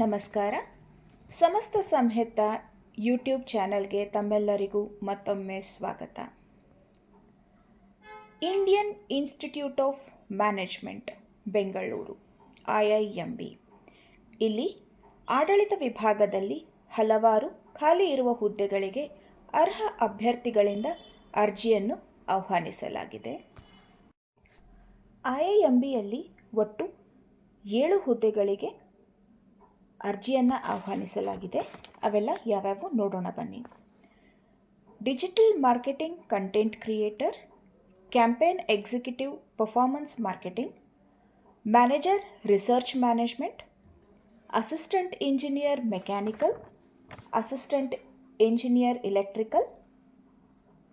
ನಮಸ್ಕಾರ. ಸಮಸ್ತ ಸಂಹಿತ ಯೂಟ್ಯೂಬ್ ಚಾನೆಲ್ಗೆ ತಮ್ಮೆಲ್ಲರಿಗೂ ಮತ್ತೊಮ್ಮೆ ಸ್ವಾಗತ. Indian Institute of Management, Bengaluru, I I M B. ಇಲ್ಲಿ ಆಡಳಿತ ವಿಭಾಗದಲ್ಲಿ ಹಲವಾರು ಖಾಲಿ ಇರುವ ಹುದ್ದೆಗಳಿಗೆ ಅರ್ಹ ಅಭ್ಯರ್ಥಿಗಳಿಂದ ಅರ್ಜಿಯನ್ನು ಆಹ್ವಾನಿಸಲಾಗಿದೆ. ಐ ಐ ಎಂ ಬಿಯಲ್ಲಿ ಒಟ್ಟು ಏಳು ಹುದ್ದೆಗಳಿಗೆ ಅರ್ಜಿಯನ್ನು ಆಹ್ವಾನಿಸಲಾಗಿದೆ. ಅವೆಲ್ಲ ಯಾವ್ಯಾವು ನೋಡೋಣ ಬನ್ನಿ. Digital marketing content creator, campaign executive performance marketing, manager research management, assistant engineer mechanical, assistant engineer electrical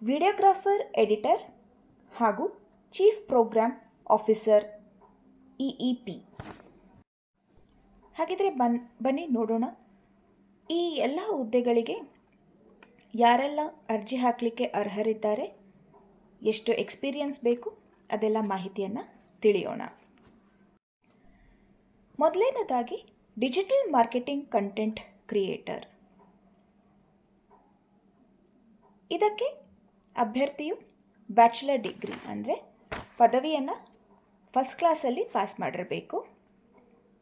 videographer editor ಹಾಗೂ chief programme officer E P ಹಾಗಿದ್ರೆ ಬನ್, ಬನ್ನಿ ನೋಡೋಣ. ಈ ಎಲ್ಲ ಹುದ್ದೆಗಳಿಗೆ ಯಾರೆಲ್ಲ ಅರ್ಜಿ ಹಾಕಲಿಕ್ಕೆ ಅರ್ಹರಿದ್ದಾರೆ? ಎಷ್ಟು ಎಕ್ಸ್ಪೀರಿಯನ್ಸ್ ಬೇಕು? ಅದೆಲ್ಲ ಮಾಹಿತಿಯನ್ನು ತಿಳಿಯೋಣ. ಮೊದಲನೇದಾಗಿ, ಡಿಜಿಟಲ್ ಮಾರ್ಕೆಟಿಂಗ್ ಕಂಟೆಂಟ್ ಕ್ರಿಯೇಟರ್. ಇದಕ್ಕೆ ಅಭ್ಯರ್ಥಿಯು ಬ್ಯಾಚುಲರ್ ಡಿಗ್ರಿ ಅಂದರೆ ಪದವಿಯನ್ನು ಫಸ್ಟ್ ಕ್ಲಾಸಲ್ಲಿ ಪಾಸ್ ಮಾಡಿರಬೇಕು.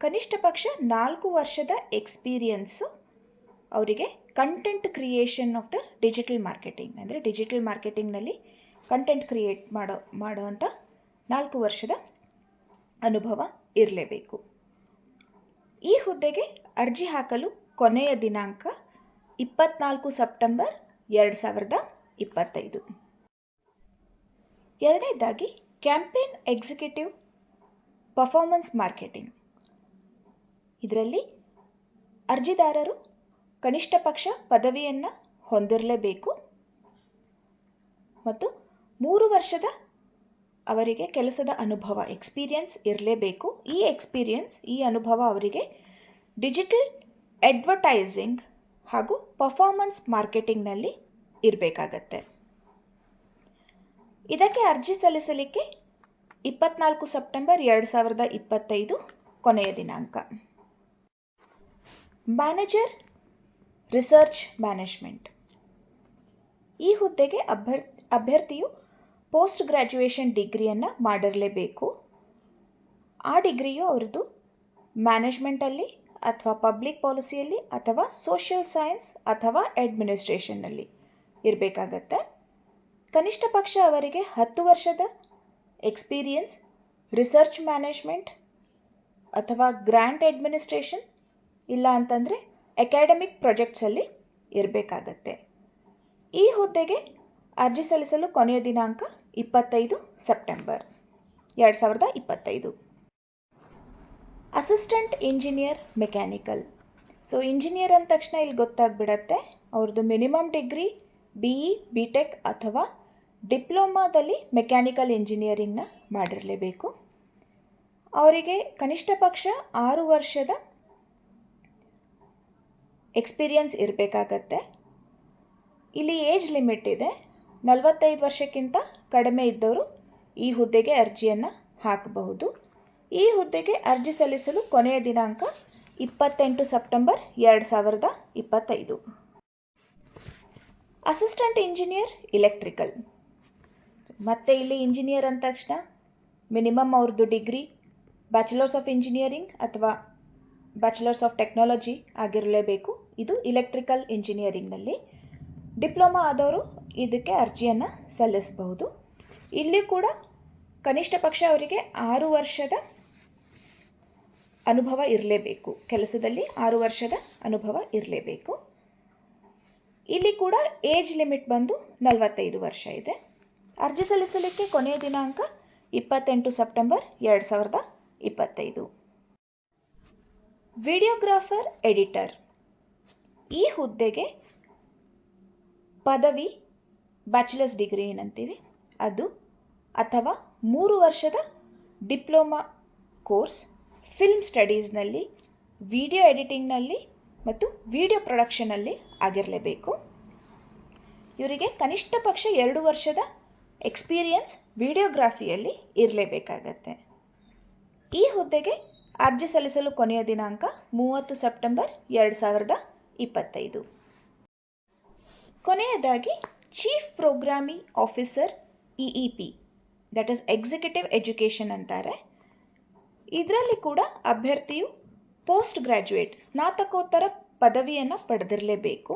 ಕನಿಷ್ಠ ಪಕ್ಷ ನಾಲ್ಕು ವರ್ಷದ ಎಕ್ಸ್ಪೀರಿಯನ್ಸು ಅವರಿಗೆ content creation of the digital marketing ಅಂದರೆ ಡಿಜಿಟಲ್ ಮಾರ್ಕೆಟಿಂಗ್ನಲ್ಲಿ ಕಂಟೆಂಟ್ ಕ್ರಿಯೇಟ್ ಮಾಡೋ ಮಾಡುವಂಥ ನಾಲ್ಕು ವರ್ಷದ ಅನುಭವ ಇರಲೇಬೇಕು. ಈ ಹುದ್ದೆಗೆ ಅರ್ಜಿ ಹಾಕಲು ಕೊನೆಯ ದಿನಾಂಕ ಇಪ್ಪತ್ನಾಲ್ಕು ಸೆಪ್ಟೆಂಬರ್ ಎರಡು ಸಾವಿರದ ಇಪ್ಪತ್ತೈದು. ಎರಡನೇದಾಗಿ ಕ್ಯಾಂಪೇನ್ ಎಕ್ಸಿಕ್ಯೂಟಿವ್ ಪರ್ಫಾರ್ಮೆನ್ಸ್ ಮಾರ್ಕೆಟಿಂಗ್ ಇದರಲ್ಲಿ ಅರ್ಜಿದಾರರು ಕನಿಷ್ಠ ಪಕ್ಷ ಪದವಿಯನ್ನು ಹೊಂದಿರಲೇಬೇಕು. ಮತ್ತು ಮೂರು ವರ್ಷದ ಅವರಿಗೆ ಕೆಲಸದ ಅನುಭವ ಎಕ್ಸ್ಪೀರಿಯನ್ಸ್ ಇರಲೇಬೇಕು. ಈ ಎಕ್ಸ್ಪೀರಿಯನ್ಸ್ ಈ ಅನುಭವ ಅವರಿಗೆ ಡಿಜಿಟಲ್ ಅಡ್ವರ್ಟೈಸಿಂಗ್ ಹಾಗೂ ಪರ್ಫಾರ್ಮೆನ್ಸ್ ಮಾರ್ಕೆಟಿಂಗ್ನಲ್ಲಿ ಇರಬೇಕಾಗತ್ತೆ. ಇದಕ್ಕೆ ಅರ್ಜಿ ಸಲ್ಲಿಸಲಿಕ್ಕೆ ಇಪ್ಪತ್ನಾಲ್ಕು ಸೆಪ್ಟೆಂಬರ್ ಎರಡು ಸಾವಿರದ ಇಪ್ಪತ್ತೈದು ಕೊನೆಯ ದಿನಾಂಕ. ಮ್ಯಾನೇಜರ್ ರಿಸರ್ಚ್ ಮ್ಯಾನೇಜ್ಮೆಂಟ್ ಈ ಹುದ್ದೆಗೆ ಅಭ್ಯರ್, ಅಭ್ಯರ್ಥಿಯು ಪೋಸ್ಟ್ ಗ್ರ್ಯಾಜುಯೇಷನ್ ಡಿಗ್ರಿಯನ್ನು ಮಾಡಿರಲೇಬೇಕು. ಆ ಡಿಗ್ರಿಯು ಅವ್ರದ್ದು ಮ್ಯಾನೇಜ್ಮೆಂಟಲ್ಲಿ ಅಥವಾ ಪಬ್ಲಿಕ್ ಪಾಲಿಸಿಯಲ್ಲಿ ಅಥವಾ ಸೋಷಿಯಲ್ ಸೈನ್ಸ್ ಅಥವಾ ಅಡ್ಮಿನಿಸ್ಟ್ರೇಷನ್ನಲ್ಲಿ ಇರಬೇಕಾಗತ್ತೆ. ಕನಿಷ್ಠ ಪಕ್ಷ ಅವರಿಗೆ ಹತ್ತು ವರ್ಷದ ಎಕ್ಸ್ಪೀರಿಯನ್ಸ್ ರಿಸರ್ಚ್ ಮ್ಯಾನೇಜ್ಮೆಂಟ್ ಅಥವಾ ಗ್ರ್ಯಾಂಟ್ ಅಡ್ಮಿನಿಸ್ಟ್ರೇಷನ್ ಇಲ್ಲ ಅಂತಂದರೆ ಎಕ್ಯಾಡೆಮಿಕ್ ಪ್ರಾಜೆಕ್ಟ್ಸಲ್ಲಿ ಇರಬೇಕಾಗತ್ತೆ. ಈ ಹುದ್ದೆಗೆ ಅರ್ಜಿ ಸಲ್ಲಿಸಲು ಕೊನೆಯ ದಿನಾಂಕ ಇಪ್ಪತ್ತೈದು ಸೆಪ್ಟೆಂಬರ್ ಎರಡು ಸಾವಿರದ ಇಪ್ಪತ್ತೈದು. Assistant engineer mechanical so engineer ಅಂದ ತಕ್ಷಣ ಇಲ್ಲಿ ಗೊತ್ತಾಗ್ಬಿಡತ್ತೆ. ಅವ್ರದ್ದು minimum degree B E B Tech ಅಥವಾ ಡಿಪ್ಲೊಮಾದಲ್ಲಿ ಮೆಕ್ಯಾನಿಕಲ್ ಇಂಜಿನಿಯರಿಂಗ್ನ ಮಾಡಿರಲೇಬೇಕು. ಅವರಿಗೆ ಕನಿಷ್ಠ ಪಕ್ಷ ಆರು ವರ್ಷದ ಎಕ್ಸ್ಪೀರಿಯನ್ಸ್ ಇರಬೇಕಾಗತ್ತೆ. ಇಲ್ಲಿ ಏಜ್ ಲಿಮಿಟ್ ಇದೆ. ನಲವತ್ತೈದು ವರ್ಷಕ್ಕಿಂತ ಕಡಿಮೆ ಇದ್ದವರು ಈ ಹುದ್ದೆಗೆ ಅರ್ಜಿಯನ್ನು ಹಾಕಬಹುದು. ಈ ಹುದ್ದೆಗೆ ಅರ್ಜಿ ಸಲ್ಲಿಸಲು ಕೊನೆಯ ದಿನಾಂಕ ಇಪ್ಪತ್ತೆಂಟು ಸೆಪ್ಟೆಂಬರ್ ಎರಡು ಸಾವಿರದ ಇಪ್ಪತ್ತೈದು. ಅಸಿಸ್ಟೆಂಟ್ ಇಂಜಿನಿಯರ್ ಇಲೆಕ್ಟ್ರಿಕಲ್ ಮತ್ತೆ ಇಲ್ಲಿ ಇಂಜಿನಿಯರ್ ಅಂದ ತಕ್ಷಣ ಮಿನಿಮಮ್ ಅವ್ರದ್ದು ಡಿಗ್ರಿ ಬ್ಯಾಚುಲರ್ಸ್ ಆಫ್ ಇಂಜಿನಿಯರಿಂಗ್ ಅಥವಾ ಬ್ಯಾಚುಲರ್ಸ್ ಆಫ್ ಟೆಕ್ನಾಲಜಿ ಆಗಿರಲೇಬೇಕು. ಇದು ಇಲೆಕ್ಟ್ರಿಕಲ್ ಇಂಜಿನಿಯರಿಂಗ್ನಲ್ಲಿ ಡಿಪ್ಲೊಮಾ ಆದವರು ಇದಕ್ಕೆ ಅರ್ಜಿಯನ್ನು ಸಲ್ಲಿಸಬಹುದು. ಇಲ್ಲಿ ಕೂಡ ಕನಿಷ್ಠ ಪಕ್ಷ ಅವರಿಗೆ ಆರು ವರ್ಷದ ಅನುಭವ ಇರಲೇಬೇಕು. ಕೆಲಸದಲ್ಲಿ ಆರು ವರ್ಷದ ಅನುಭವ ಇರಲೇಬೇಕು. ಇಲ್ಲಿ ಕೂಡ ಏಜ್ ಲಿಮಿಟ್ ಬಂದು ನಲವತ್ತೈದು ವರ್ಷ ಇದೆ. ಅರ್ಜಿ ಸಲ್ಲಿಸಲಿಕ್ಕೆ ಕೊನೆಯ ದಿನಾಂಕ ಇಪ್ಪತ್ತೆಂಟು ಸೆಪ್ಟೆಂಬರ್ ಎರಡು ಸಾವಿರದ ಇಪ್ಪತ್ತೈದು. Videographer, editor. ಈ ಹುದ್ದೆಗೆ ಪದವಿ, ಬ್ಯಾಚುಲರ್ಸ್ ಡಿಗ್ರಿ ಏನಂತೀವಿ? ಅದು ಅಥವಾ ಮೂರು ವರ್ಷದ ಡಿಪ್ಲೊಮಾ ಕೋರ್ಸ್, ಫಿಲ್ಮ್ ಸ್ಟಡೀಸ್ನಲ್ಲಿ, ವಿಡಿಯೋ ಎಡಿಟಿಂಗ್ನಲ್ಲಿ ಮತ್ತು ವಿಡಿಯೋ ಪ್ರೊಡಕ್ಷನಲ್ಲಿ ಆಗಿರಲೇಬೇಕು. ಇವರಿಗೆ ಕನಿಷ್ಠ ಪಕ್ಷ ಎರಡು ವರ್ಷದ ಎಕ್ಸ್ಪೀರಿಯನ್ಸ್ ವಿಡಿಯೋಗ್ರಾಫಿಯಲ್ಲಿ ಇರಲೇಬೇಕಾಗತ್ತೆ. ಈ ಹುದ್ದೆಗೆ ಅರ್ಜಿ ಸಲ್ಲಿಸಲು ಕೊನೆಯ ದಿನಾಂಕ ಮೂವತ್ತು ಸೆಪ್ಟೆಂಬರ್ ಎರಡು ಸಾವಿರದ ಇಪ್ಪತ್ತೈದು. ಕೊನೆಯದಾಗಿ chief programming officer E P that is executive education ಅಂತಾರೆ. ಇದರಲ್ಲಿ ಕೂಡ ಅಭ್ಯರ್ಥಿಯು ಪೋಸ್ಟ್ ಗ್ರ್ಯಾಜುಯೇಟ್ ಸ್ನಾತಕೋತ್ತರ ಪದವಿಯನ್ನು ಪಡೆದಿರಲೇಬೇಕು.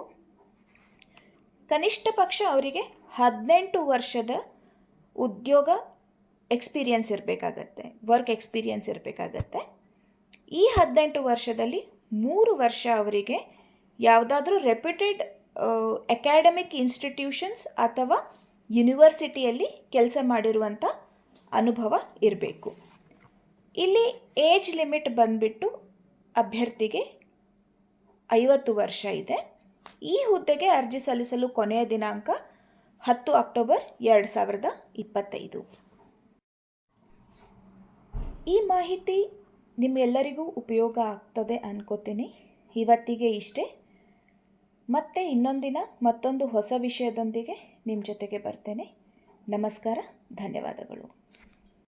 ಕನಿಷ್ಠ ಪಕ್ಷ ಅವರಿಗೆ ಹದಿನೆಂಟು ವರ್ಷದ ಉದ್ಯೋಗ ಎಕ್ಸ್ಪೀರಿಯನ್ಸ್ ಇರಬೇಕಾಗತ್ತೆ ವರ್ಕ್ ಎಕ್ಸ್ಪೀರಿಯನ್ಸ್ ಇರಬೇಕಾಗತ್ತೆ. ಈ ಹದಿನೆಂಟು ವರ್ಷದಲ್ಲಿ ಮೂರು ವರ್ಷ ಅವರಿಗೆ ಯಾವುದಾದ್ರೂ ರೆಪ್ಯೂಟೆಡ್ ಅಕಾಡೆಮಿಕ್ ಇನ್ಸ್ಟಿಟ್ಯೂಷನ್ಸ್ ಅಥವಾ ಯೂನಿವರ್ಸಿಟಿಯಲ್ಲಿ ಕೆಲಸ ಮಾಡಿರುವಂಥ ಅನುಭವ ಇರಬೇಕು. ಇಲ್ಲಿ ಏಜ್ ಲಿಮಿಟ್ ಬಂದ್ಬಿಟ್ಟು ಅಭ್ಯರ್ಥಿಗೆ ಐವತ್ತು ವರ್ಷ ಇದೆ. ಈ ಹುದ್ದೆಗೆ ಅರ್ಜಿ ಸಲ್ಲಿಸಲು ಕೊನೆಯ ದಿನಾಂಕ ಹತ್ತು ಅಕ್ಟೋಬರ್ ಎರಡು ಸಾವಿರದ ಇಪ್ಪತ್ತೈದು. ಈ ಮಾಹಿತಿ ನಿಮ್ಮೆಲ್ಲರಿಗೂ ಉಪಯೋಗ ಆಗ್ತದೆ ಅನ್ಕೋತೀನಿ. ಇವತ್ತಿಗೆ ಇಷ್ಟೇ. ಮತ್ತೆ ಇನ್ನೊಂದಿನ ಮತ್ತೊಂದು ಹೊಸ ವಿಷಯದೊಂದಿಗೆ ನಿಮ್ಮ ಜೊತೆಗೆ ಬರ್ತೇನೆ. ನಮಸ್ಕಾರ, ಧನ್ಯವಾದಗಳು.